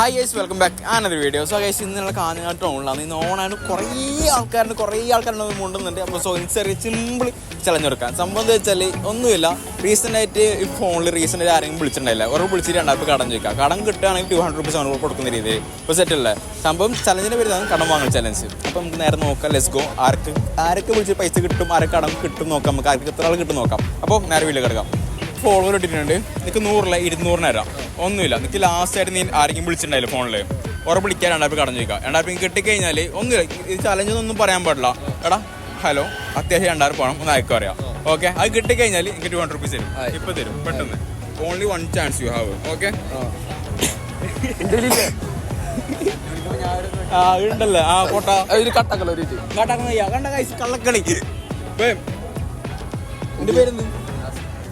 Hi guys welcome back another video so guys ഇന്നുള്ള കാഞ്ഞങ്ങാട് ടൗണിലാണ് ഇന്ന് ഓണാണ് കുറേ ആൾക്കാരുണ്ട് കുറേ ആൾക്കാരുണ്ട് മുണ്ടുന്നുണ്ട്. അപ്പോൾ സോ ചെറിയ സിമ്പിൾ ചലഞ്ച് എടുക്കാം. സംഭവം എന്താ വെച്ചാൽ ഒന്നുമില്ല. റീസെന്റ് ആയിട്ട് ഈ ഫോണിൽ റീസെന്റ് ആയിട്ട് ആരെങ്കിലും വിളിച്ചിട്ടുണ്ടായില്ല. ഒരു വിളിച്ചിട്ട് രണ്ടാൾക്ക് കടം ചോദിക്കുക കടം കിട്ടുകയാണെങ്കിൽ ടു ഹൺഡ്രഡ് റുപ്പീസ് ആണ് കൊടുക്കുന്ന രീതിയിൽ. ഇപ്പോൾ സെറ്റല്ലേ സംഭവം ചലഞ്ചിന്റെ പേര് കടം വാങ്ങൽ ചലഞ്ച് അപ്പോൾ നമുക്ക് നേരെ നോക്കാം. ലെസ് ഗോ ആർക്ക് ആരൊക്കെ വിളിച്ച് പൈസ കിട്ടും ആരൊക്കെ കടം കിട്ടും നോക്കാം നമുക്ക്. ആർക്ക് എത്ര ആൾ കിട്ടും നോക്കാം. അപ്പോൾ നേരെ വീട്ടിൽ കിടക്കാം ഫോളോവർ ഇട്ടിട്ടുണ്ട്. നിനക്ക് നൂറില്ല ഇരുന്നൂറിന് തരാം. ഒന്നുമില്ല. നിനക്ക് ലാസ്റ്റ് ആയിട്ട് നീ ആരെങ്കിലും വിളിച്ചിട്ടുണ്ടായില്ല ഫോണിൽ ഉറപ്പ് വിളിക്കാൻ രണ്ടായിരം കടന്നു ചോദിക്കാം. രണ്ടായിരം കിട്ടിക്കഴിഞ്ഞാൽ ഒന്നുമില്ല. ഇത് ചലഞ്ച് ഒന്നും പറയാൻ പാടില്ല. എടാ ഹലോ അത്യാവശ്യം രണ്ടായിരം പോകണം ഒന്ന് അയക്കും അറിയാം ഓക്കെ അത് കിട്ടിക്കഴിഞ്ഞാൽ എനിക്ക് ടു ഹൺഡ്രഡ് റുപ്പീസ് തരും. ഇപ്പം തരും. പെട്ടെന്ന്. Only one chance you have okay ആ. ഉണ്ടല്ലോ ആ ഒരു കണ്ട കൈസ് കള്ളക്കളി. എന്റെ പേരെന്ത്?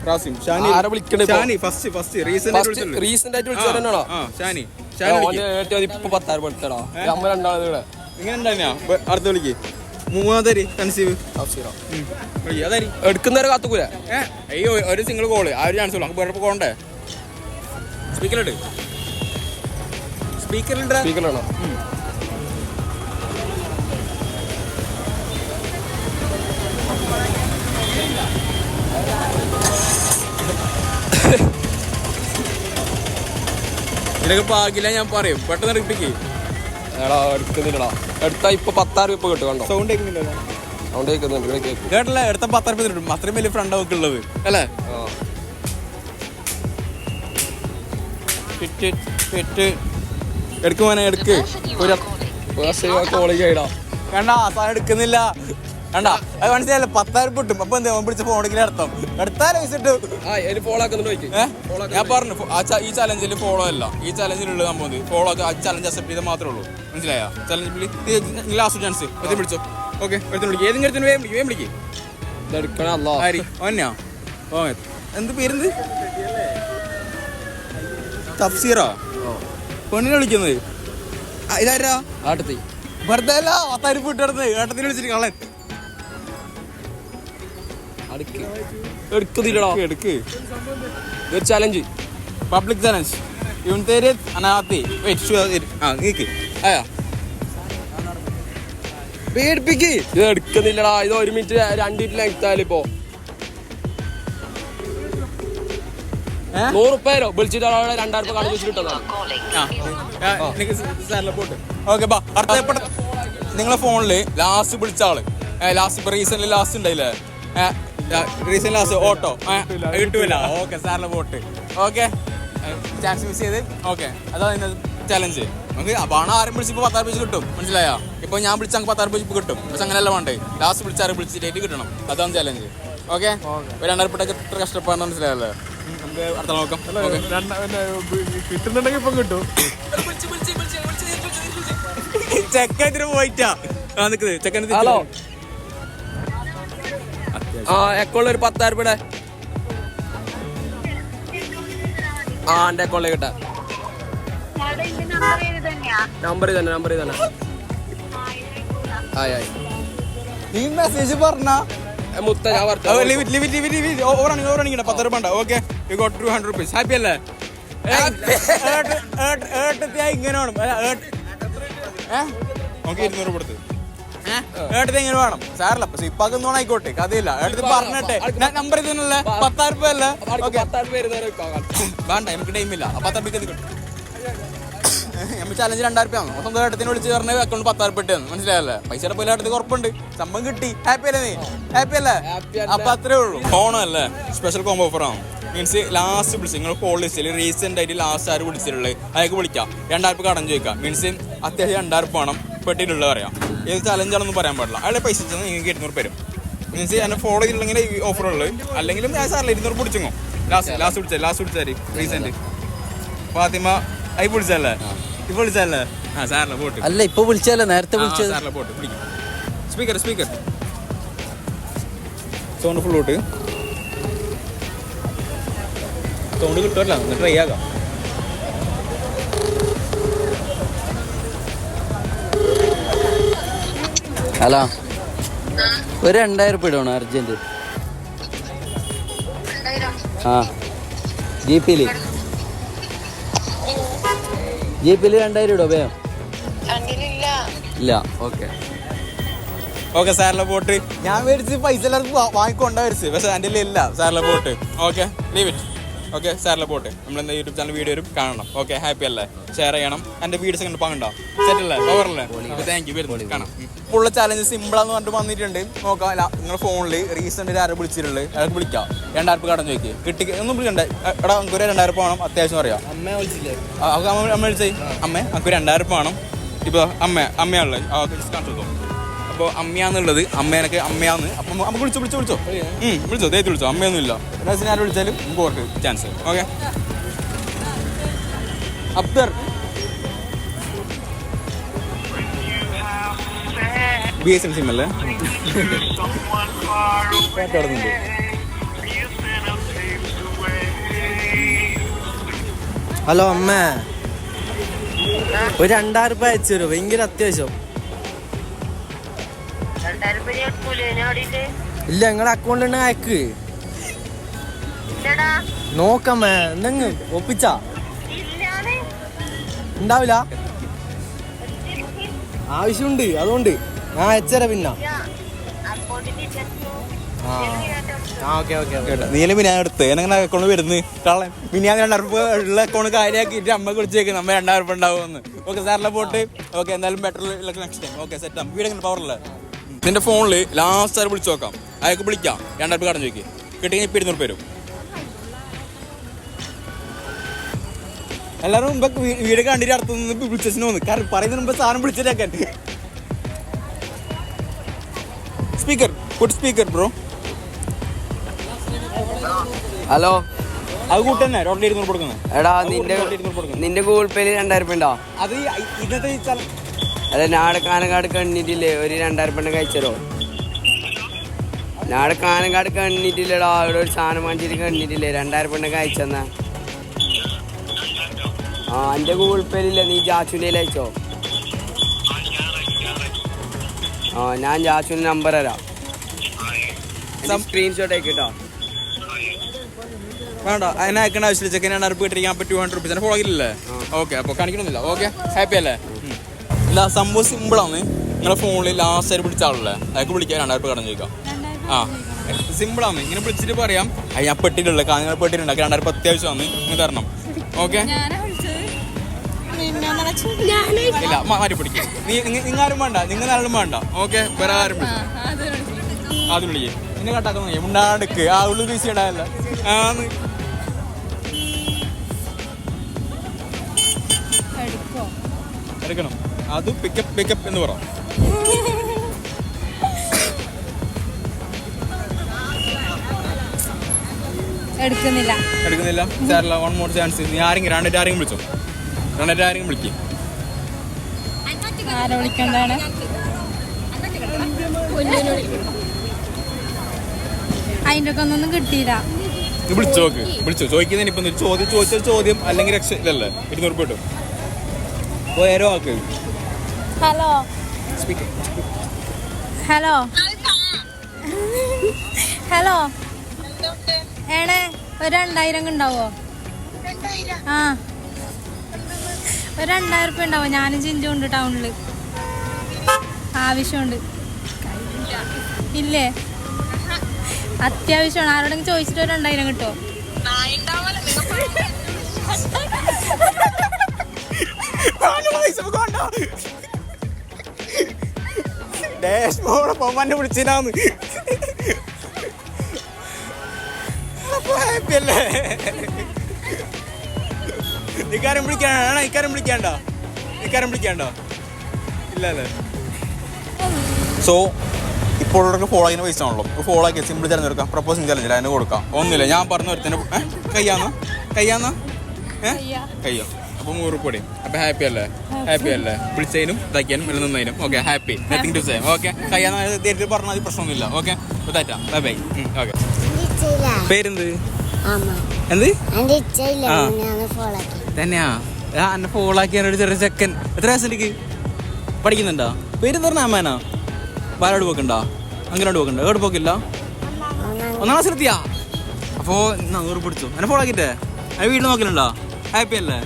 റാസിം. ഷാനി ആരെ വിളിക്കണേ ഇപ്പൊ? Shani first first recent recent ആയിട്ട് വിളിച്ചവരെന്നാണോ ആ ഷാനി. ഷാനി വിളിക്ക്. ഇപ്പൊ പത്തായിരം എടുത്തടാ അമ്മ രണ്ടാളത് ഇവിടെ. ഇങ്ങനെ ഉണ്ടായിരുന്നാ ബ- അടുത്ത വിളിക്ക്. മൂന്നാമതരി? കൺസീവ്. അതാരി? എടുക്കുന്നവരെ കാത്തുക്കൂല? ഏ അയ്യോ ഒരു സിംഗിൾ കോൾ ആ ഒരു ചാൻസ് ഉള്ളൂ. നമുക്ക് വേറെ കോണ്ടേ സ്പീക്കറിലിട്ട് സ്പീക്കറിലിട്ട് സ്പീക്കറാണോ നിനക്ക് പാകില്ല ഞാൻ പറയും. പെട്ടെന്ന് റിപ്പിക്ക് എടാ എടുക്കുന്നില്ലടാ. എടുത്താ ഇപ്പൊ പത്താറ് ഇപ്പൊ കിട്ടും കണ്ടോ? സൗണ്ട് കേൾക്കുന്നില്ലല്ലോ. സൗണ്ട് കേൾക്കുന്നുണ്ട് ഇവിടെ കേൾക്കും കേട്ടല്ലേ? എടുത്ത പത്താറ് റുപ്യ കിട്ടും അത്രയും വലിയ ഫ്രണ്ട് അവർക്ക് ഉള്ളത്. അല്ലേ? ഫിറ്റ് എടുക്ക് ഒരു കോളേജ് ആയിടാ. കണ്ട ആ സാധനം എടുക്കുന്നില്ല. കണ്ട? അത് മനസ്സിലായല്ലോ? പത്തായിരം കിട്ടും. അപ്പൊ എന്താ പിടിച്ച ഫോണെങ്കിലും അർത്ഥം ഞാൻ പറഞ്ഞു ഈ ചലഞ്ചിൽ ഫോളോ അല്ല. ഈ ചലഞ്ചിലുള്ള സംഭവം ഫോളോ ആ ചലഞ്ച് അക്സെപ്റ്റ് മാത്രമേ ഉള്ളൂ. മനസ്സിലായോ? ചലഞ്ച് ലാസ്റ്റ് ചാൻസ് എത്തി വിളിച്ചോ ഓക്കെ എടുത്തു വിളിക്കും ഏതെങ്കിലും എടുത്തു വേഗം വിളിക്കും വേഗം വിളിക്കും ഇതെടുക്കണേ ആരി? ഓന്നെയാ ഓ എന്ത് പേരെന്ത്? തഫ്സീറോ? പെണ്ണിനെ വിളിക്കുന്നത്. ഇതാരാ? അടുത്ത് വെറുതെ അല്ല പത്തായിരം വിട്ട് കിടന്ന് ഏട്ടത്തിന് വിളിച്ചിട്ട് കള്ളൻ. എടുക്കുന്നില്ലടാ എടുക്ക് ഒരു ചലഞ്ച് പബ്ലിക് ചലഞ്ച് അനാത്തി ആ നീക്ക്. ആയാ. പേടിപ്പിക്ക്. ഇത് എടുക്കുന്നില്ലടാ ഇത് ഒരു മിനിറ്റ് രണ്ട് മിനിറ്റ് ലെങ്ത് ഇപ്പോ. ഏ? നൂറുപ്പേരോ? വിളിച്ചിട്ട് രണ്ടായിരം രൂപ വെച്ചിട്ടുണ്ടോ നിങ്ങളെ ഫോണിൽ ലാസ്റ്റ് വിളിച്ച ആൾ. ലാസ്റ്റ് ഇപ്പൊ റീസെന്റ് ലാസ്റ്റ് ഉണ്ടായില്ലേ റീസെന്റ് ലാസ്റ്റ് ഓട്ടോ കിട്ടൂല. ഓക്കെ സാറിന്റെ വോട്ട്. ഓക്കെ ചാൻസ് മിസ് ചെയ്ത്. ഓക്കെ അതാണ് ചലഞ്ച് നമുക്ക് അപ്പാണ് ആരും വിളിച്ചപ്പോ പത്താറ് പേജ് കിട്ടും. മനസ്സിലായോ? ഇപ്പൊ ഞാൻ വിളിച്ച അങ്ങ് പത്താറ് പേജ് കിട്ടും. പക്ഷെ അങ്ങനെയല്ല വേണ്ടേ. ലാസ്റ്റ് വിളിച്ചാറ് വിളിച്ചിട്ട് കിട്ടണം. അതാണ് ചലഞ്ച് ഓക്കെ രണ്ടായിരം പെട്ടൊക്കെ ഇത്ര കഷ്ടപ്പാടെന്ന് മനസ്സിലായല്ലേ. അടുത്ത നോക്കാം. ഓക്കെ കിട്ടുന്നുണ്ടെങ്കിൽ ഇപ്പം കിട്ടും. ചെക്കത്തിന് പോയിട്ടാ. നിൽക്കുന്നത് ചെക്കന് ഹലോ ആ എക്കോളിൽ ഒരു പത്തായിരം രൂപയുടെ ആ എന്റെ എക്കോളിൽ കിട്ടാ നമ്പർ തന്നെ നമ്പർ തന്നെ ആയി ആയി നീ മെസ്സേജ് പറഞ്ഞ മുത്ത ഞാൻ പറഞ്ഞു ഓവറാണെങ്കിൽ ഓവറാണെങ്കിൽ പത്ത് രൂപ ഉണ്ട് okay you got two hundred rupees happy അല്ലേ ഏട്ടത്തിയാ ഇങ്ങനെ വേണം ഏ? നമുക്ക് ഇരുന്നൂറ് കൊടുത്ത് ഏട്ടത്തി ഇങ്ങനെ വേണം? സാറല്ല പക്ഷെ ഇപ്പൊക്കെ ഒന്നും ആയിക്കോട്ടെ കഥയില്ല. ഏട്ടത്തി പറഞ്ഞിട്ടെ. നമ്പർ ഇതല്ലേ പത്തായിരം രൂപ അല്ലേ. വേണ്ട നമുക്ക് ടൈമില്ല പത്തായിരം രൂപ നമ്മൾ ചലഞ്ച് രണ്ടായിരം രൂപ ആണ്. സ്വന്തം ഏട്ടത്തിന് വിളിച്ച് പറഞ്ഞ അക്കൗണ്ട് പത്തായിരം രൂപ ഇട്ടെന്ന് മനസ്സിലായല്ലേ പൈസയുടെ പോലെ ഏട്ടത്തിന് കുറപ്പുണ്ട് സംഭവം കിട്ടി. ഹാപ്പി അല്ലേ നീ? ഹാപ്പി അല്ലേ. അപ്പൊ അത്രേ ഉള്ളൂ. ഫോണല്ലേ സ്പെഷ്യൽ കോംബോ ഓഫർ ആണ്. മീൻസ് ലാസ്റ്റ് വിളിച്ചു നിങ്ങൾ കോൾ ലിസ്റ്റിൽ റീസെന്റ് ആയിട്ട് ലാസ്റ്റ് ആര് വിളിച്ചിട്ടുള്ളത്? അയാൾക്ക് വിളിക്കാം. രണ്ടായിരം കടം ചോദിക്കാം. മീൻസ് അത്യാവശ്യം രണ്ടായിരം പണം പെട്ടിട്ടുള്ള പറയാം ഏത് ചലഞ്ചാണെന്ന് പറയാൻ പാടില്ല. അയാളെ പൈസ വെച്ചാൽ നിങ്ങൾക്ക് ഇരുന്നൂറ് പേരും. മീൻസ് എന്നെ ഫോളോ ചെയ്തിട്ടുണ്ടെങ്കിൽ ഈ അല്ലെങ്കിൽ അല്ലെങ്കിലും ഞാൻ സാറിൽ ഇരുന്നൂറ് പിടിച്ചോ ലാസ്റ്റ് ലാസ്റ്റ് വിളിച്ചാൽ ലാസ്റ്റ് വിളിച്ചാൽ റീസെന്റ് ഫാത്തിമ ഐ പിടിച്ചല്ലേ ഇപ്പൊ വിളിച്ചല്ലേ ആ സാറില്ല പോട്ട്. അല്ല ഇപ്പൊ വിളിച്ചല്ലേ നേരത്തെ വിളിച്ചത്. സാറില്ല പോട്ട് പിടിക്കും. Speaker speaker sound full out sound കിട്ടുമല്ലോ ട്രൈ ആകാം ഹലോ. ഒരു രണ്ടായിരം രൂപ ഇടണോ അർജന്റ്. ആ. ജീപ്പിൽ. ജീപ്പിൽ രണ്ടായിരം ഇടോ വേം കണ്ടില്ല ഇല്ല ഓക്കെ. ഓക്കെ സാറിലെ പോട്ട് ഞാൻ മേടിച്ച് പൈസ എല്ലാവർക്കും വാങ്ങിക്കൊണ്ടാ വരച്ച് പക്ഷെ എന്റെ ഇല്ല സാറിലെ പോട്ട് ഓക്കെ ലീവ് ഇറ്റ് ഓക്കെ സാറിലെ പോട്ടെ നമ്മൾ എന്താ യൂട്യൂബ് ചാനൽ വീഡിയോ വരും കാണണം. ഓക്കെ ഹാപ്പി അല്ലേ? ഷെയർ ചെയ്യണം. എന്റെ വീഡിയോസ് കണ്ട് പങ്കണ്ടോ? സെറ്റ് അല്ലേ? പവറല്ലേ താങ്ക് യു വരുന്നു. കാണാം. ഫുള്ള് ചാലഞ്ച് സിമ്പിളാന്ന് പറഞ്ഞിട്ട് വന്നിട്ടുണ്ട്. നോക്കാം. അല്ല നിങ്ങളുടെ ഫോണിൽ റീസെന്റ് ആരെ വിളിച്ചിട്ടുള്ളത് അയാൾക്ക് വിളിക്കാം. രണ്ടായിരം രൂപ കടം ചോദിക്കുക കിട്ടി ഒന്നും വിളിക്കണ്ടേ. എടാ നമുക്ക് ഒരു രണ്ടായിരം രൂപ വേണം. അത്യാവശ്യം അറിയാം അമ്മ വിളിച്ചേ. അമ്മേ നമുക്ക് രണ്ടായിരം രൂപ വേണം. ഇപ്പൊ അമ്മ അമ്മയാണല്ലേ. ഡിസ്കൗണ്ട് എടുക്കും അപ്പോൾ അമ്മയാന്നുള്ളത് അമ്മേനൊക്കെ അമ്മയാന്ന്. അപ്പം നമുക്ക് വിളിച്ചോ വിളിച്ചോ വിളിച്ചോ. വിളിച്ചോ ദൈവത്തിൽ വിളിച്ചോ. അമ്മയൊന്നും ഇല്ല എന്നാ ആരും വിളിച്ചാലും നമുക്ക് ഓർക്ക് ചാൻസ് ഓക്കെ അബ്ദർ. ബി എസ് എൻ സിം അല്ലേ? ഹലോ അമ്മ. ഒരു രണ്ടായിരം രൂപ അയച്ചു തരുമോ? ഭയങ്കര അത്യാവശ്യം. ഇല്ല നിങ്ങളെ അക്കൗണ്ടിൽ അയക്ക്. നോക്കമ്മേ എന്തെങ്കിലും ഒപ്പിച്ചാ. ഉണ്ടാവില്ല ആവശ്യമുണ്ട് അതുകൊണ്ട്. ആ. അയച്ചുതരാം പിന്നെ നീല മിനിയാൻ എടുത്ത്? എന്നെ അക്കൗണ്ട് വരുന്നത് കള്ളൻ മിനിയാൻ രണ്ടായിരം രൂപ ഉള്ള അക്കൗണ്ട് കാര്യമാക്കിയിട്ട് അമ്മ കുടിച്ചേക്ക് നമ്മ രണ്ടായിരം രൂപ ഉണ്ടാവുമെന്ന്. ഓക്കെ സാറിലെ പോട്ട്. ഓക്കെ എന്തായാലും better next time okay set വീടെങ്ങനെ വീട് പവറല്ലേ നിന്റെ ഫോണിൽ ലാസ്റ്റ് ആരും വിളിച്ചു നോക്കാം. അയാൾക്ക് വിളിക്കാം. രണ്ടായിരം രൂപ കടം ചോദിക്ക്. കിട്ടിയെങ്കിൽ ഇപ്പം ഇരുന്നൂറ് പേരും. എല്ലാവരും മുമ്പ് വീട് കണ്ടിട്ട് അടുത്ത് നിന്ന് വിളിച്ചു തോന്നുന്നു കാരണം പറയുന്നതിന് മുമ്പ് സാധനം വിളിച്ചിട്ടേക്കാൻ. Speaker good speaker bro. Hello. അത് കൂട്ടന്നെ ടോട്ടൽ ഇരുന്നൂറ് കൊടുക്കുന്നത് എടാ നിന്റെ നിന്റെ ഗൂഗിൾ പേയിൽ രണ്ടായിരം രൂപ ഉണ്ടോ. അത് ഇന്നത്തെ അല്ല നാട് കാനങ്ങാട് കണ്ണിട്ടില്ലേ ഒരു രണ്ടായിരം രൂപ കഴിച്ചരോ? നാട് കാനങ്ങാട് കണ്ണിട്ടില്ലടാ അവിടെ ഒരു സാധനം വാങ്ങിച്ചിട്ട് കണ്ണിട്ടില്ലേ രണ്ടായിരം രൂപ കഴിച്ചെന്നാ. ആ എന്റെ ഗൂഗിൾ പേയിലില്ല നീ ജാച്ചുന്റെ അയച്ചോ? ആ ഞാൻ ജാച്ചുവിന്റെ നമ്പർ തരാം. സ്ക്രീൻഷോട്ട് ആയിക്കോട്ടോ വേണ്ട അതിനെ അയക്കേണ്ട ആവശ്യമില്ല. ചെക്കൻ രണ്ടായിരം രൂപ ഇട്ടിരിക്കാൻ പറ്റും ടു ഹൺഡ്രഡ് റുപ്പീസ് ഫോളോ ഇല്ലേ ഓക്കെ അപ്പോൾ കാണിക്കണമെന്നില്ല ഓക്കെ ഹാപ്പി അല്ലേ? ഇല്ല സംഭവം സിമ്പിളാണ് നിങ്ങളെ ഫോണിൽ ലാസ്റ്റ് ആയിട്ട് പിടിച്ച ആളല്ലേ? അയാൾക്ക് വിളിക്കാൻ രണ്ടായിരം രൂപ കടം ചോദിക്കാം. ആ സിമ്പിളാണ് ഇങ്ങനെ വിളിച്ചിട്ട് പറയാം. അത് ഞാൻ പെട്ടിട്ടുള്ള കാര്യങ്ങൾ പെട്ടിട്ടുണ്ട് രണ്ടായിരം രൂപ അത്യാവശ്യമാണ് നിങ്ങൾ തരണം. ഓക്കെ ഇല്ല മാ- മാറ്റി പിടിക്കും നീ നിങ്ങൾ ആരും വേണ്ട. നിങ്ങൾ ആരും വേണ്ട. ഓക്കെ വേറെ ആരും അത് വിളിക്കേ. എന്നെ കട്ടാക്കുന്ന മുണ്ടാടുക്ക് ആ ഉള്ളു ബീസി ഇടാല്ല ആന്ന് എടുക്കണം അത് പിക്കപ്പ് പിക്കപ്പ് എന്ന് പറ. എടുക്കുന്നില്ല. എടുക്കുന്നില്ല. സാറില്ല വൺ മോർ ചാൻസ് നീ ആരെങ്കിലും രണ്ടിട്ട് ആരെങ്കിലും വിളിച്ചോ? രണ്ടിട്ട് ആരെങ്കിലും വിളിക്കും. ആരെ വിളിക്കണ്ടാണ് അതിന്റെ ഒക്കെ ഒന്നും കിട്ടിയില്ല. നീ വിളിച്ചു നോക്ക്. വിളിച്ചോ. ചോദിക്കുന്നതിന് ഇപ്പൊ ചോദ്യം ചോദിച്ച ചോദ്യം അല്ലെങ്കിൽ രക്ഷ ഇല്ലല്ലേ ഇരുന്നൂറ് രൂപ കിട്ടും. ഹലോ ഹലോ ഹലോ ഏണേ ഒരു രണ്ടായിരം. ഉണ്ടാവോ ആ. ഒരു രണ്ടായിരം ഉറുപ്പ്യ ഉണ്ടാവോ? ഞാനും ചിഞ്ചും ഉണ്ട് ടൗണിൽ ആവശ്യമുണ്ട്. ഇല്ലേ? അത്യാവശ്യമാണ്. ആരോടെങ്കിലും ചോദിച്ചിട്ട് ഒരു രണ്ടായിരം കിട്ടുമോ ഡാഷ് മോളെ പൊമ്മന്നെ വിളിച്ചിനാന്ന്. happy അല്ലേ? ഇക്കാരം വിളിക്കാണോ ഇക്കാരം വിളിക്കാണ്ടോ? ഇക്കാരം വിളിക്കാണ്ടോ? ഇല്ല അല്ലേ സോ ഇപ്പോൾ ഫോളോ ചെയ്യുന്ന പൈസ ആണല്ലോ. ഫോളോ ആക്കി സിമ്പിൾ തിരഞ്ഞെടുക്കാം. പ്രപ്പോസിങ് ചലഞ്ചില്ല അതിന് കൊടുക്കാം. ഒന്നുമില്ല. ഞാൻ പറഞ്ഞ ഒരുത്തന്നെ കയ്യാന്ന? കയ്യാന്ന? ഏ? കയ്യോ. അപ്പൊ നൂറ് പൊടി അപ്പൊ ഹാപ്പി അല്ലേ? ഹാപ്പി അല്ലേ? വിളിച്ചതിനും ഇതാക്കിയാനും എല്ലാം നിന്നതിനും. Okay happy nothing to say okay കയ്യാന്ന് നേരിട്ട് പറഞ്ഞാൽ മതി പ്രശ്നമൊന്നുമില്ല. ഓക്കെ തെറ്റാ ബൈ ബൈ ഓക്കെ പേരെന്ത്? എന്ത്? തന്നെയാ? എന്നെ ഫോളോ ആക്കിയ ഒരു ചെറിയ ചെക്കൻ. എത്ര വയസ്സിലേക്ക് പഠിക്കുന്നുണ്ടോ? പേര് പറഞ്ഞ അമ്മേനാ പാലോട് പോക്കുണ്ടോ? അങ്ങനോട് പോക്കുണ്ടോ? എവിടെ പോക്കില്ല? ഒന്നാം ക്ലാസ്സിലെത്തിയാ? അപ്പോ നൂറ് പിടിച്ചു. എന്നെ ഫോളോ ആക്കിട്ടേ വീട് വീട്ടിൽ നോക്കലുണ്ടോ? ഹാപ്പി അല്ലേ?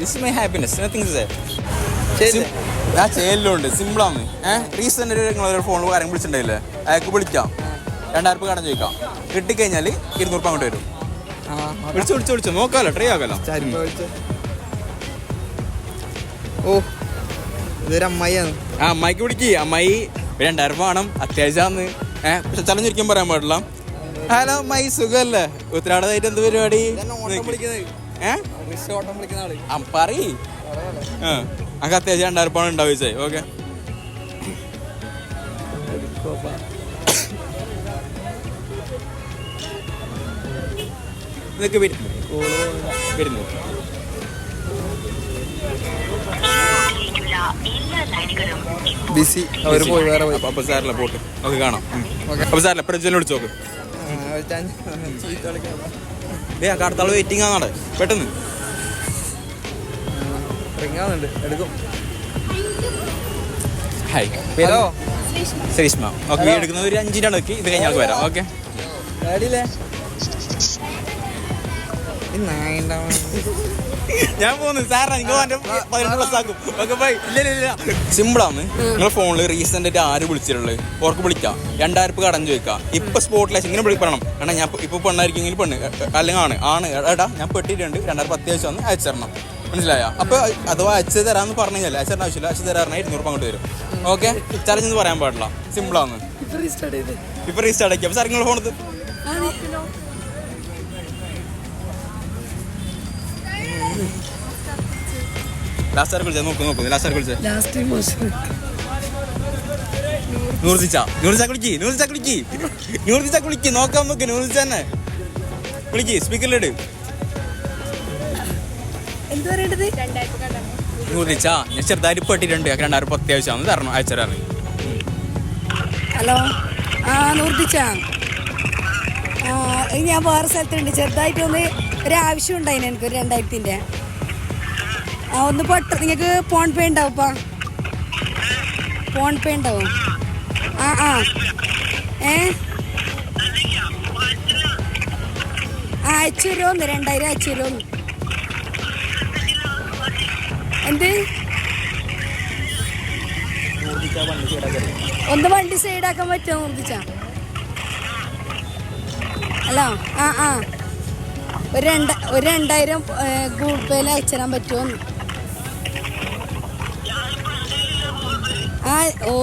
ദിസ് മൈ ഹാപ്പിനെസ് നത്തിങ് ആ ചെയ്യലുണ്ട്. സിമ്പിളാണ് ഏഹ് റീസെന്റ് നിങ്ങൾ ഫോണിൽ കാര്യം വിളിച്ചിട്ടുണ്ടായില്ലേ അയാൾക്ക് വിളിക്കാം. രണ്ടായിരം രൂപ കടം ചോദിക്കാം. കിട്ടിക്കഴിഞ്ഞാൽ ഇരുന്നൂറ് രൂപ അങ്ങോട്ട് വരും. വിളിച്ചു വിളിച്ചു വിളിച്ചു. നോക്കാലോ ട്രൈ ആക്കാലോ. ഓ ഇതൊരു അമ്മായിയാണ്. ആ അമ്മായിക്ക് വിളിക്ക് അമ്മായി ഒരു രണ്ടായിരം രൂപ വേണം. അത്യാവശ്യമാണ്. ഏഹ് പക്ഷെ ചലഞ്ഞിരിക്കും പറയാൻ പാടില്ല. ഹലോ അമ്മായി സുഖമല്ലേ ഉത്തരാടനായിട്ട് എന്ത് പരിപാടി? ഏഹ് പറയ്. ആ അങ്ങ് അത്യാവശ്യം രണ്ടായിരം രൂപ ഉണ്ടാവും ചോദിച്ചേ. ഓക്കെ. ഇതൊക്കെ വരുന്നു. ബിസി. അവർ പോയി വേറെ പോയി അപ്പൊ- അപ്പൊ സാറില്ല പോട്ട്. നമുക്ക് കാണാം. അപ്പൊ സാറില്ല പ്രജനെ വിളിച്ചു നോക്ക്? ആ കടത്താൾ വെയിറ്റിംഗ് ആണാടെ. പെട്ടെന്ന്. Ring എടുക്കും. ഹായ് ഹലോ ശ്രീഷ്മ ഓക്കെ വീട് എടുക്കുന്നത് ഒരു അഞ്ചിന്റെ അടുക്ക് ഇത് കഴിഞ്ഞാൽ വരാം. ഓക്കെ. ഞാൻ പോകുന്നു സാറാ നിങ്ങൾ പതിനെട്ട് പ്ലസ് ആക്കും. ഓക്കെ ബൈ ഇല്ല ഇല്ല സിമ്പിളാണ് നിങ്ങളെ ഫോണിൽ റീസെന്റ് ആയിട്ട് ആര് വിളിച്ചിട്ടുള്ളത്? ഓർക്ക് വിളിക്കാം. രണ്ടായിരം രൂപ കടം ചോദിക്കാം. ഇപ്പൊ സ്പോട്ടിലേക്ക് ഇങ്ങനെ വിളിക്കണം. കാരണം ഞാൻ ഇപ്പൊ- പെണ്ണായിരിക്കും പെണ്ണ്. അല്ലെങ്കിൽ ആണ്. ആണ്. എടാ ഞാൻ പെട്ടിട്ടുണ്ട്. രണ്ടായിരം അത്യാവശ്യം വന്ന് അയച്ചു തരണം. മനസ്സിലായോ? അപ്പൊ അഥവാ അച്ഛൻ തരാന്ന് പറഞ്ഞു കഴിഞ്ഞാൽ തരാൻ ആവശ്യമില്ല. അയച്ചു തരാറിന് ഇരുന്നൂറ് രൂപ അങ്ങോട്ട് വരും. ഓക്കെ ചലഞ്ച് എന്ന് പറയാൻ പാടില്ല. സിമ്പിൾ ആണ് ഇപ്പൊ റീസ്റ്റാർട്ട് ആക്കി. അപ്പൊ സാർ നിങ്ങളുടെ ഫോണത്ത് ലാസ്റ്റ് ആർക്ക് വിളിച്ചാ? നോക്ക് നോക്ക്. ലാസ്റ്റ് ആർക്ക് വിളിച്ചേ? നൂർദിച്ച നൂർദിച്ച കുളിക്ക്. നൂർദിച്ച കുളിക്ക്. നൂർദിച്ച കുളിക്ക്. നോക്കാം നോക്ക്. നൂർദിച്ച തന്നെ. വിളിക്ക് സ്പീക്കറിലിട് നൂർദിച്ച ഞാൻ ചെറുതായിട്ട് പെട്ടിട്ടുണ്ട്. രണ്ടായിരം അത്യാവശ്യമാണ് തരണം അയച്ചുതരാറ് ഹലോ? ആ നൂർത്തിച്ച ആ ഞാൻ വേറെ സ്ഥലത്തുണ്ട്. ചെറുതായിട്ടൊന്ന് ഒരാവശ്യം ഉണ്ടായിന് എനിക്ക് ഒരു രണ്ടായിരത്തിന്റെ. ആ ഒന്ന് പൊട്ട നിങ്ങൾക്ക് ഫോൺ പേ ഉണ്ടാവുപ്പാ ഫോൺ പേ ഉണ്ടാവും. ആ ആ. ഏ? ആ അയച്ചു തരുമോന്ന് രണ്ടായിരം അയച്ചു തരുമോന്ന് എന്ത്? ഒന്ന് വണ്ടി സൈഡാക്കാൻ പറ്റുമോ ഊർജിച്ച ഹലോ ആ ആ. ഒരു രണ്ട ഒരു രണ്ടായിരം ഗൂഗിൾ പേയിൽ അയച്ചു തരാൻ പറ്റുമോ ആ ഓ.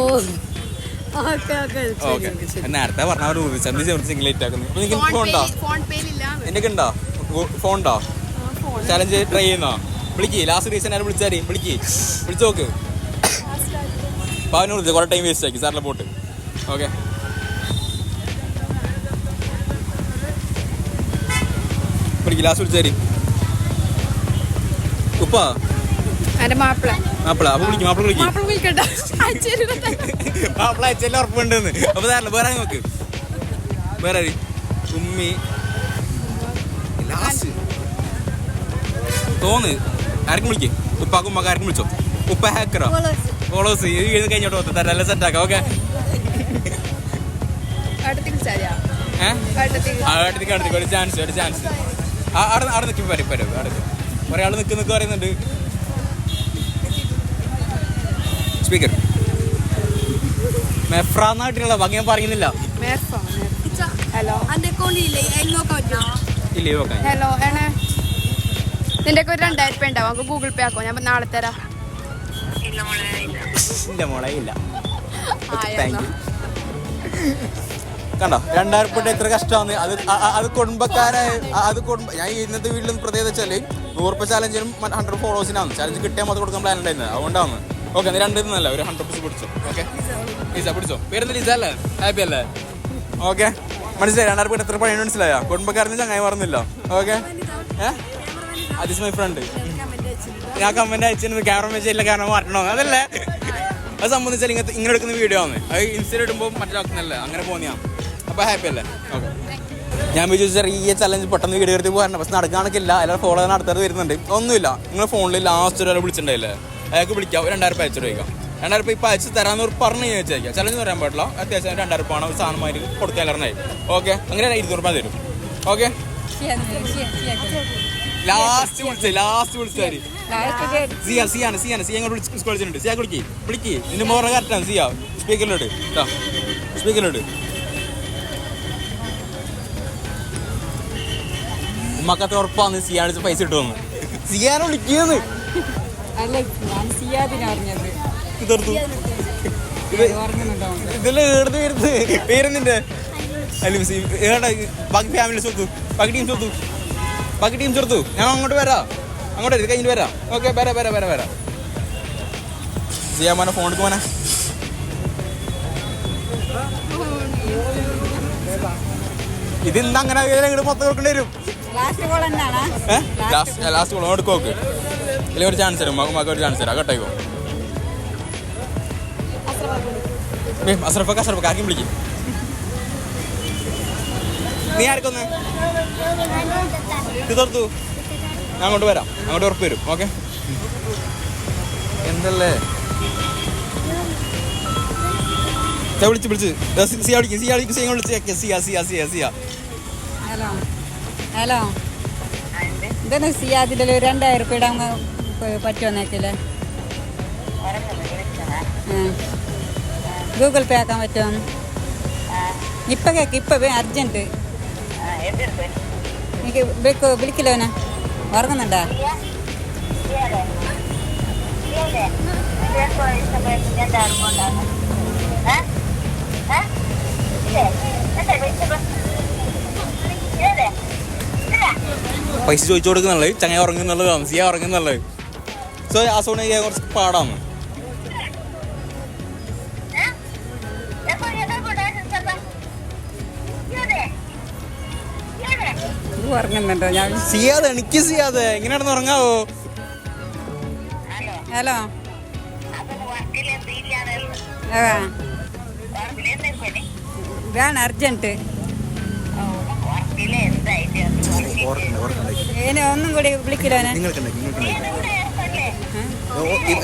നേരത്തെ പറഞ്ഞ എന്ത് ചെറുത് സിംഗിൾ ആക്കുന്നു. അപ്പൊ നിങ്ങൾക്ക് ഫോൺ ഉണ്ടോ? ഉണ്ടോ? ഫോൺ ഉണ്ടോ? ചലഞ്ച് ട്രൈ ചെയ്യുന്നോ? വിളിക്ക് ലാസ്റ്റ് റീസൺ ആരും വിളിച്ചാരി വിളിക്ക്. വിളിച്ചു നോക്ക്. പാവനൂർ കുറെ കുറേ ടൈം വേസ്റ്റ് ആക്കി സാറിലെ പോട്ട്. ഓക്കെ വിളിക്ക് ലാസ്റ്റ് വിളിച്ചാരി ഉപ്പാ? മാപ്പിള. മാപ്പിള അപ്പൊ വിളിക്കും മാപ്പിള വിളിക്കും. മാപ്പിള വിളിക്കണ്ട. അയച്ചു മാപ്പിള അയച്ചെല്ലാം ഉറപ്പുണ്ടെന്ന് അപ്പൊ സാറില്ല വേറെ ആരെയും നോക്ക്. വേറെ ഉമ്മി. ലാസ്റ്റ് ആർക്കും വിളിക്കും? ഉപ്പാക്കും ഉമ്മക്ക് ആർക്കും വിളിച്ചോ? ഉപ്പ ഹാക്കറോ ഫോളോസ് ഇത് എഴുതി കഴിഞ്ഞോട്ട് തരാം. എല്ലാം സെറ്റാക്കാം ഓക്കെ അടുത്തേക്ക് അടുത്തേക്ക്. ഒരു ചാൻസ് ഒരു ചാൻസ് ആ അവിടെ അവിടെ നിൽക്കും വരും വരും അവിടെ ഒരാൾ നിൽക്കും നിൽക്കുക പറയുന്നുണ്ട്. സ്പീക്കർ മെഫ്രാന്നായിട്ടുള്ള ഭംഗി ഞാൻ പറയുന്നില്ല. ഹലോ ഹലോ ഹലോ നിന്റെ ഒക്കെ ഒരു രണ്ടായിരം രൂപ ഉണ്ടാവും. നമുക്ക് ഗൂഗിൾ പേ ആക്കോ. ഞാൻ നാളെ തരാം. ഇല്ല മോളെ ഇല്ല. കണ്ടോ? രണ്ടായിരം രൂപ എത്ര കഷ്ടമാണ്. അത് അത് കുടുംബക്കാരായ അത് കുടുംബ ഞാൻ ഇന്നത്തെ വീട്ടിൽ നിന്ന് പ്രത്യേകത വെച്ചാൽ നൂറുപ്പ ചാലഞ്ചിനും ഹൺഡ്രഡ് ഫോളോസിനാണ് ചാലഞ്ച് കിട്ടിയാൽ മാത്രം കൊടുക്കാൻ പ്ലാൻ ഉണ്ടായിരുന്നത്. അതുകൊണ്ടാണ്. ഓക്കെ നീ രണ്ടു നിന്നല്ല. ഒരു ഹൺഡ്രഡ് റുപ്പീസ് പിടിച്ചോ. ഓക്കെ ലിസ പിടിച്ചോ. പേരെന്ത് ലീസ അല്ലേ? ഹാപ്പി അല്ലേ? ഓക്കെ മനസ്സിലായി? രണ്ടായിരം രൂപ എത്ര പണിയാണ് മനസ്സിലായോ? കുടുംബക്കാരന് ചങ്ങായി മറന്നില്ല ഓക്കെ ഏഹ് അതിസ് മൈ ഫ്രണ്ട് ഞാൻ കമന്റ് അയച്ചിരുന്നു ക്യാമറ വെച്ചില്ല കാരണം മാറ്റണോ? അതല്ലേ. അത് സംബന്ധിച്ചാൽ ഇങ്ങനത്തെ ഇങ്ങനെ എടുക്കുന്ന വീഡിയോ ആണ്. അത് ഇൻസ്റ്റയിൽ ഇടുമ്പോൾ മറ്റൊക്കുന്നല്ലേ അങ്ങനെ പോന്നെയാ അപ്പൊ ഹാപ്പി അല്ലേ? ഓക്കെ ഞാൻ വിചാരിച്ചു ഈ ചലഞ്ച് പെട്ടെന്ന് വീഡിയോ എടുത്ത് പോകാറുണ്ട് പക്ഷെ നടക്കാണക്കില്ല എല്ലാവരും ഫോളോ ചെയ്യാൻ അടുത്തത് വരുന്നുണ്ട്. ഒന്നുമില്ല. നിങ്ങൾ ഫോണിൽ ലാസ്റ്റ് ഒരാൾ വിളിച്ചിട്ടുണ്ടായില്ലേ? അയാൾക്ക് വിളിക്കാം. രണ്ടായിരം അയച്ചു ചോദിക്കാം. രണ്ടായിരം രൂപ ഇപ്പം അയച്ച് തരാമെന്ന് പറഞ്ഞു ചോദിച്ചേക്കാം ചലഞ്ച് പറയാൻ പാടില്ല. അത്യാവശ്യം രണ്ടായിരം രൂപ ആണ്. ഒരു സാധനമായിട്ട് കൊടുക്കാൻ ഓക്കെ അങ്ങനെ ഇരുന്നൂറ് രൂപ തരും. ഓക്കെ ലാസ്റ്റ് വിളിച്ചേ ലാസ്റ്റ് വിളിച്ചാൽ സിയ സിയാണ് സിയാണ്. സിയ അങ്ങോട്ട് വിളിച്ച് വിളിച്ചിട്ടുണ്ട് സിയ കുളിക്ക് വിളിക്ക്. നിന്റെ മോറ കറക്റ്റാണ് സിയ. സ്പീക്കറിലോട്ട് സ്പീക്കറിലോട്ട് ഉമ്മക്കത്ത് ഉറപ്പാന്ന് സിയാണിച്ച് പൈസ ഇട്ടു വന്ന് സിയാനെ വിളിക്കുന്നു. അല്ല ഞാൻ സിയാദിനെ അറിഞ്ഞത്. തീർത്തു ഇതിൽ ഏടുന്ന് വരുന്നത്. പേരെന്നിന്റെ അല്ല ബാക്കി ഫാമിലി സ്വത്തു ബാക്കി ടീം സ്വത്തു ബാക്കി ടീം ചെറുത്തു ഞാൻ അങ്ങോട്ട് വരാം. അങ്ങോട്ട് ഇത് കഴിഞ്ഞിട്ട് വരാം. ഓക്കെ വരാം വരാം വരാം വരാം. ചെയ്യാൻ മോനെ ഫോൺ എടുക്കുമോനെ ഇത് ഇന്ന് അങ്ങനെ ഇങ്ങോട്ട് മൊത്തം കൊടുക്കേണ്ടി വരും. ലാസ്റ്റ് ലാസ്റ്റ് ലാസ്റ്റ് കോൾ എടുക്കും നോക്ക് അല്ലെങ്കിൽ ഒരു ചാൻസ് തരും. ഒരു ചാൻസ് തരാം. കേട്ടോ അസറഫൊക്കെ അസറഫൊക്കെ ആർക്കും വിളിക്കും. നീ ആർക്കൊന്ന്? ഇത് തുറത്തു ഞാൻ അങ്ങോട്ട് വരാം. അങ്ങോട്ട് ഉറപ്പ് വരും. ഓക്കെ? എന്തല്ലേ? ഞാൻ വിളിച്ച് വിളിച്ച്. സിയ വിളിക്കും സിയ വിളിക്കും സിയ വിളിച്ച്. സിയ സിയ സിയ സിയ. ഹലോ. ഹലോ. ഇതൊന്ന് സിയാദിന്റെ ഒരു രണ്ടായിരം ഉറുപ്പിക ഇടാൻ പറ്റുമോ നേക്കിൽ ഗൂഗിൾ പേ ആക്കാൻ പറ്റുമോ? ഇപ്പം കേക്ക് ഇപ്പം അർജന്റ്. എനിക്ക് വിളിക്കോ വിളിക്കില്ലോനെ ഉറങ്ങുന്നുണ്ടാ? പൈസ ചോദിച്ചു കൊടുക്കുന്നുള്ളത് ചങ്ങ ഉറങ്ങുന്നുള്ളതാണ് സിയ ഉറങ്ങുന്നുള്ളത് സോ ആ സോണി കുറച്ച് പാടാണ്. ഇത് ഉറങ്ങുന്നുണ്ടോ ഞാൻ സിയാദ് എനിക്ക് സിയാദ്. എങ്ങനെയാണെന്ന് ഉറങ്ങാവോ? ഹലോ. ഇതാണ് അർജന്റ് ഏനെ ഒന്നും കൂടി വിളിക്കില്ലോനെ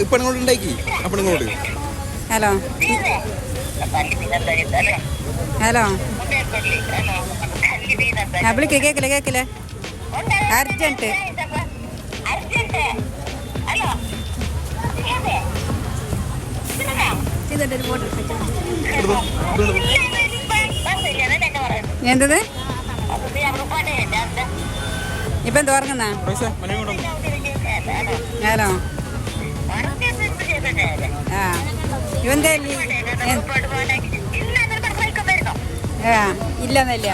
ഇപ്പൊ ഉണ്ടാക്കി? അപ്പൊ ഹലോ. ഹലോ. ആ വിളിക്ക കേക്കില്ല കേക്കില്ല? അർജന്റ് എന്തത്? ഇപ്പൊ എന്ത് ഉറങ്ങുന്ന? ഹലോ. ആ. ഇവന്താ ആ ഇല്ലെന്നല്ല.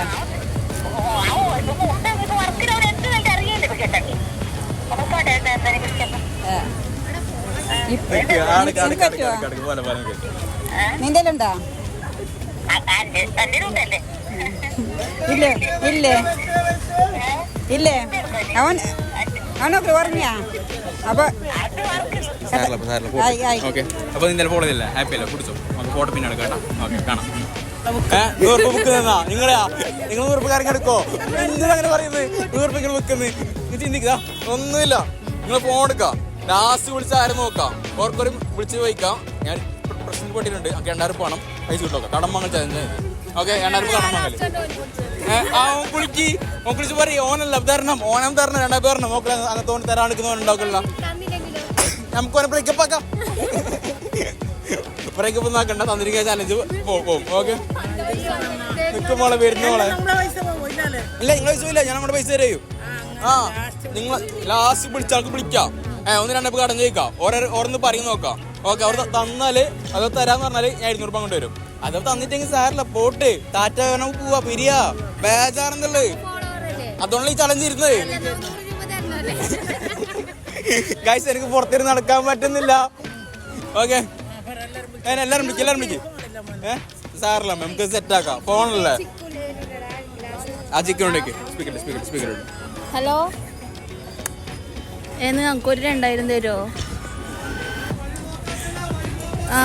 നിന്റെ ഉണ്ടോ ഇല്ലേ ഇല്ലേ. ഇല്ലേ. അവൻ അവനൊക്കെ ഉറങ്ങിയാ? അപ്പൊ അപ്പൊ ഫോളോ ചെയ്തില്ല ഹാപ്പി അല്ലേ? പിടിച്ചോ നമുക്ക് ഫോട്ടോ പിന്നെ എടുക്കാം കേട്ടോ. ഓക്കെ കാണാം. നൂറുപ്പ് നിങ്ങൾ എടുക്കോ? എന്തിനാ അങ്ങനെ പറയുന്നത്? ചിന്തിക്കുക ഒന്നുമില്ല. നിങ്ങൾ ഫോൺ എടുക്കാം. ലാസ്റ്റ് വിളിച്ച് ആരും നോക്കാം. ഓർക്കൊരു വിളിച്ച് ചോദിക്കാം. ഞാൻ പ്രശ്നം പെട്ടിട്ടുണ്ട്. രണ്ടായിരം പണം പൈസ കിട്ടും. കടം വാങ്ങൽ ഓക്കെ രണ്ടായിരം കടം വാങ്ങൽ. പറയും. ഓനല്ല തരണം. ഓനം തരണം. രണ്ടായിരം തരണം. നോക്കില്ല അങ്ങനത്തെ തരാൻ എടുക്കുന്നവനുണ്ടാക്കില്ല നമുക്ക് ഓനെ ബ്രേക്കപ്പ് ആക്കാം. ബ്രേക്കപ്പ് കണ്ട തന്നിരിക്കുന്ന ചാലഞ്ച് പോകും ഓക്കെ? നിൽക്കും മോളെ വരുന്ന മോളെ. ഇല്ല നിങ്ങളെ പൈസ ഇല്ല ഞാൻ നമ്മുടെ പൈസ തരൂ ആ നിങ്ങൾ ലാസ്റ്റ് വിളിച്ചാൾക്ക് വിളിക്കാം. ഏ ഒന്ന് രണ്ടപ്പ് കടം ചോദിക്കാം. ഓരോ ഓരോന്ന് പറയും നോക്കാം. ഓക്കെ അവർ തന്നാൽ അത് തരാന്ന് പറഞ്ഞാൽ ഞാൻ ഇരുന്നൂറ് രൂപ കൊണ്ടുവരും അത് തന്നിട്ടെങ്കിൽ സാറില്ല പോട്ട്. ടാറ്റ വേണം പോവാ പിരിയാ. ബേജാറെന്നുള്ളത് അതുകൊണ്ടാണ് ഈ ചലഞ്ച് ഇരുന്നത്. ഗൈസ് എനിക്ക് പുറത്തിരുന്ന് നടക്കാൻ പറ്റുന്നില്ല. ഓക്കെ. വിളിക്കും എല്ലാരും വിളിക്കും. ഏഹ് സാറില്ല നമുക്ക് സെറ്റ് ആക്കാം. ഫോണല്ലേ? അജിക്കുണ്ടേക്ക്. സ്പീക്കർ സ്പീക്കർ സ്പീക്കർ ഹലോ എന്ന് ഒരു രണ്ടായിരം തരുമോ ആ.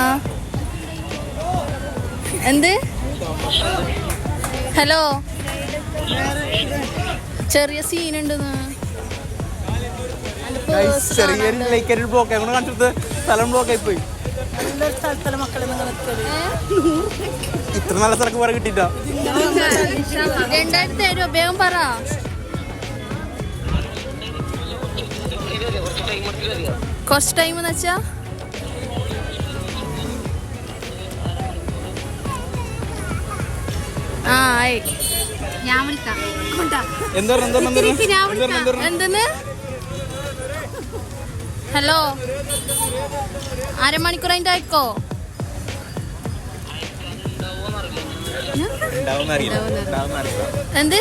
എന്ത്? ഹലോ ചെറിയ സീനുണ്ടെന്ന്. ചെറിയൊരു ലൈക്കൊരു ബ്ലോക്ക് കാണിച്ചത് സ്ഥലം ബ്ലോക്ക് ആയി പോയി. ഇത്ര നല്ല സ്ഥലക്ക് വേറെ കിട്ടിട്ടോ? രണ്ടായിരത്തി തരുമോ വേഗം പറ. കുറച്ച് ടൈം എന്ന് വെച്ചാ? ആ ആയി. ഞാൻ വിളിക്കാം? എന്തെന്ന്? ഹലോ? അരമണിക്കൂർ അതിന്റെ ആയിക്കോ എന്ത്?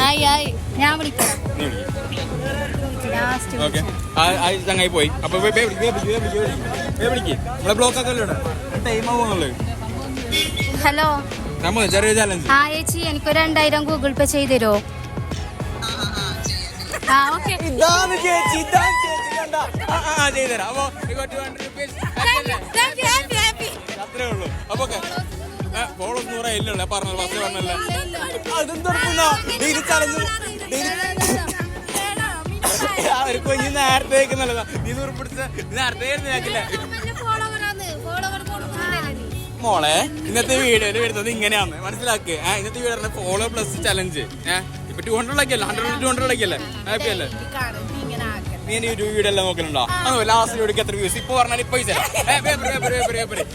ആയി ആയി. ഞാൻ വിളിക്കാം. ചങ്ങായി പോയി. അപ്പൊ ബ്ലോക്ക് ഹലോ ചെറിയ ചാലഞ്ച് ആ ചേച്ചി എനിക്കൊരു രണ്ടായിരം ഗൂഗിൾ പേ ചെയ്തു തരുമോ ഇതാണ് ചേച്ചി ഇതാണ് ചേച്ചി കണ്ട. ആ ആ, ചെയ്തുതരാം അപ്പൊ ഇങ്ങോട്ട് 200 rupees. അത്രേ ഉള്ളൂ. അപ്പൊ ഫോളോ നൂറേ ഇല്ലുള്ള പറഞ്ഞത് ഫസ്റ്റ് പറഞ്ഞല്ലേ അതെന്താ ഡെയിലി ചാലഞ്ച്. ഒരു കുഞ്ഞ് നേരത്തെ വെക്കുന്നല്ലതാ. നീ നൂറ് പിടിച്ച നേരത്തെ കേട്ടില്ലേ? മോളെ ഇന്നത്തെ വീഡിയോയിൽ വരുന്നത് ഇങ്ങനെയാണ്. മനസ്സിലാക്കുക ഇന്നത്തെ വീഡിയോ ഫോളോ പ്ലസ് ചലഞ്ച് ഏഹ് ഇപ്പൊ ടു ഹൺഡ്രഡ് ആക്കിയല്ലേ ഹൺഡ്രഡ് ടു ഹൺഡ്രഡ് ആക്കിയല്ലേ ഹാപ്പി അല്ലേ നീ ഇനി ഒരു വീഡിയോ എല്ലാം നോക്കലുണ്ടോ അത് ലാസ്റ്റ് വീഡിയോക്ക് എത്ര വ്യൂസ് ഇപ്പൊ പറഞ്ഞാൽ ഇപ്പൊ പൈസ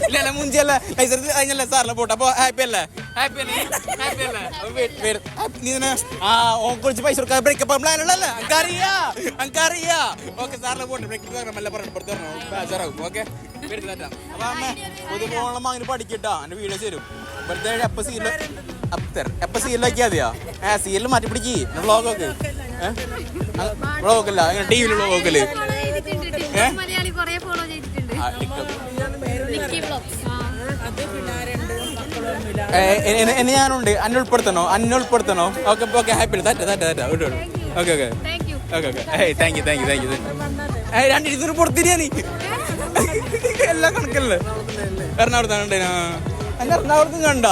ഇല്ല അല്ല മുഞ്ചല്ല ലൈസൻസ് കഴിഞ്ഞല്ലേ സാറിന് പോട്ടെ അപ്പൊ ഹാപ്പി അല്ലേ ഹാപ്പി അല്ലേ ഹാപ്പി അല്ലേ അപ്പൊ നീ ആ ഓൻ കുറിച്ച് പൈസ കൊടുക്കാൻ ബ്രേക്കപ്പ് പ്ലാൻ ഉള്ളല്ലേ അനക്കറിയാ അനക്കറിയാ ഓക്കെ സാറിന് പോട്ടെ ബ്രേക്കപ്പ് പറഞ്ഞ മെല്ലെ പറഞ്ഞു പുറത്ത് പറഞ്ഞു ബേജാറാവും ഓക്കെ അപ്പൊ അമ്മ പുതുമോളം അങ്ങനെ പഠിക്കട്ടോ എന്റെ വീഡിയോസ് തരും ഇവിടുത്തെ ഞാനുണ്ട്. അന്നെ ഉൾപ്പെടുത്തണോ? അന്നെ ഉൾപ്പെടുത്തണോ? ഓക്കെ ഓക്കെ ഹാപ്പി തറ്റ തറ്റ തറ്റ. Okay okay. Thank you thank you thank you രണ്ട് ഇരുന്നൂറ് പുറത്തിരിയാ എല്ലാം കണക്കല്ലേ? എറണാകുളത്താണ് എന്നെ എറണാകുളത്തും കണ്ട?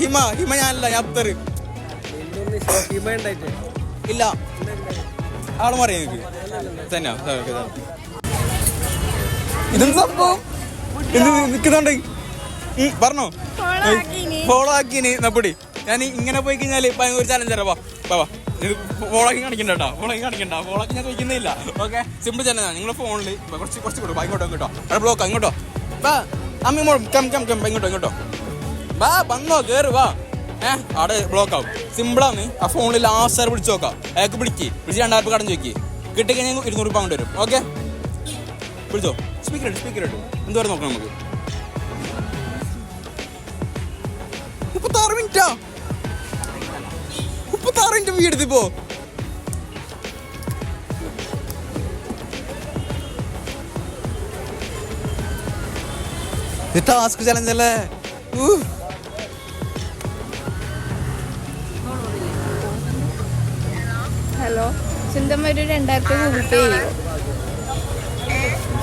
ഹിമ ഹിമ ഞാനല്ല ഞാൻ അത്തർ ഇല്ല. ആൾ പറയാ എനിക്ക് തന്നെ ഇതും സംഭവം ഉം, പറഞ്ഞോ. ഫോളോ ആക്കിനി നപ്പടി ഞാൻ ഇങ്ങനെ പോയി കഴിഞ്ഞാൽ ഭയങ്കര ചാലഞ്ച് വാ വാ ഫോളാക്കി ഇത് ഫോളോക്കി കാണിക്കണ്ട കേട്ടോ. ഫോളോ കാണിക്കണ്ട. ഫോളോ ഞാൻ ചോദിക്കുന്നില്ല. ഓക്കെ? സിമ്പിൾ ചലഞ്ചാണ് നിങ്ങളുടെ ഫോണിൽ കുറച്ച് കുറച്ച് കൊടുക്കും ഇങ്ങോട്ടോ ഇങ്ങോട്ടോ അവിടെ ബ്ലോക്ക് ഇങ്ങോട്ടോ വാ. അമ്മ മോൾ കം കം കം ഇങ്ങോട്ടോ ഇങ്ങോട്ടോ. വാ വന്നോ കേറ് വാ. ഏ അവിടെ ബ്ലോക്ക് ആവും. സിമ്പിളാണ് ആ ഫോണിൽ ലാസ്റ്റ് സാർ വിളിച്ച് നോക്കാം. അയാൾക്ക് പിടിക്ക് വിളിച്ച് രണ്ടായിരം രൂപ കടം ചോദിക്ക്. കിട്ടിക്കഴിഞ്ഞാൽ ഇരുന്നൂറ് രൂപ കൊണ്ട് വരും ഓക്കെ വിളിച്ചോ? സ്പീക്കർ ഇട്ടു സ്പീക്കർ ഇട്ടു എന്തോരം നോക്കണം നമുക്ക്? മുപ്പത്താറ് മിനിറ്റാ മുപ്പത്താറ് മിനിറ്റ് വീട് ഇപ്പോ? ഇത് ടാസ്ക് ചലഞ്ച് അല്ലേ. ഹലോ. സ്വന്തം ഒരു രണ്ടായിരം രൂപ ഗൂഗിൾ പേ ചെയ്യോ?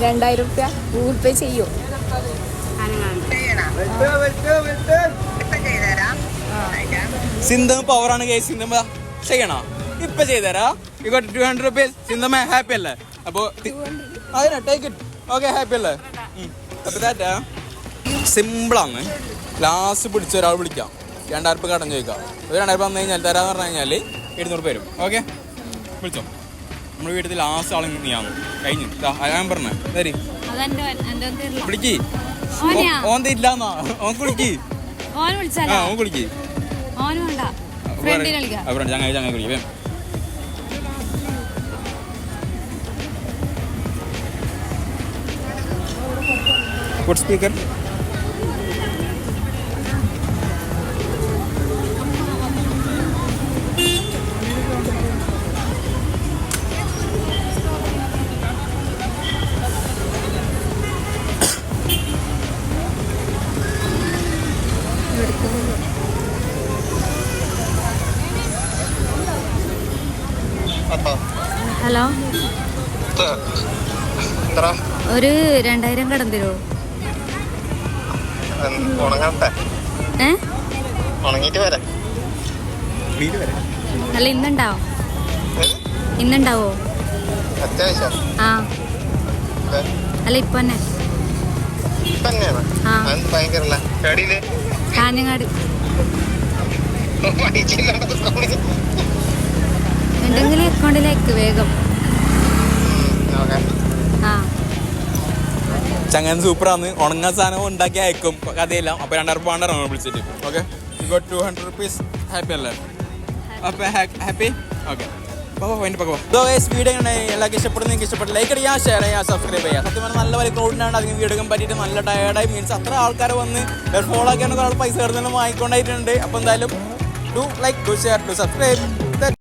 രണ്ടായിരം രൂപ ഗൂഗിൾ പേ ചെയ്യോ? സിന്ധം പവറാണ് കേസ് സിന്ധം ചെയ്യണോ? ഇപ്പൊ ചെയ്തരാ ഇപ്പൊ ടു ഹൺഡ്രഡ് റുപ്പീസ് സിന്ധം ഹാപ്പി അല്ലേ? അപ്പോ അതിനാ ടേക്ക് ഇറ്റ് ഓക്കെ ഹാപ്പി അല്ലേ. അപ്പൊ ദാറ്റാ സിമ്പിളാണ്. ലാസ്റ്റ് പിടിച്ച ഒരാൾ വിളിക്കാം. രണ്ടായിരം രൂപ കടം ചോദിക്കാം. ഒരു രണ്ടായിരം വന്നു കഴിഞ്ഞാൽ തരാന്ന് പറഞ്ഞു കഴിഞ്ഞാൽ എഴുന്നൂറ് പേരും ഓക്കെ വിളിച്ചോ. നമ്മുടെ വീട്ടിൽ ലാസ്റ്റ് ആൾ നീയാണ് കഴിഞ്ഞു. ഞാൻ പറഞ്ഞേ. തരില്ല. വിളിക്ക്? ഓൻ തരില്ലാന്നാ. ഓൻ കുളിക്ക്. ആ ഓൻ കുളിക്ക്. ചങ്ങായി കുളിക്ക്. സ്പീക്കർ ഒരു രണ്ടായിരം കടം തരുമോ ഏ? അല്ല ഇന്നുണ്ടാവോ. ഇന്നുണ്ടാവോ? ആ. അല്ല ഇപ്പൊ തന്നെ കാഞ്ഞങ്ങാട്. ഉണ്ടെങ്കിൽ അക്കൗണ്ടിലേക്ക് വേഗം. ആ. ചങ്ങൻ സൂപ്പറാണ് ഉണങ്ങാൻ സാധനം ഉണ്ടാക്കി അയക്കും. കഥയില്ല. അപ്പോൾ രണ്ടായിരം പോണ്ടാണ് നമ്മൾ വിളിച്ചിട്ട്. Okay got two hundred rupees happy അല്ലേ? അപ്പോൾ ഹാപ്പി ഓക്കെ വീഡിയോ എല്ലാവർക്കും ഇഷ്ടപ്പെടുന്ന. ഇഷ്ടപ്പെട്ടു ലൈക്ക് അടിക്കുക ഷെയർ ചെയ്യാം സബ്സ്ക്രൈബ് ചെയ്യാം സത്യം പറഞ്ഞാൽ നല്ല വലിയ ക്രൗഡിനാണ് അധികം വീഡിയോ പറ്റിയിട്ട് നല്ല ടയർഡായി മീൻസ് അത്ര ആൾക്കാർ വന്ന് ഫോളോ ആക്കിയാണ് ഒരാൾ പൈസ കിടന്നാലും വാങ്ങിക്കൊണ്ടായിട്ടുണ്ട്. അപ്പോൾ എന്തായാലും to like to share to subscribe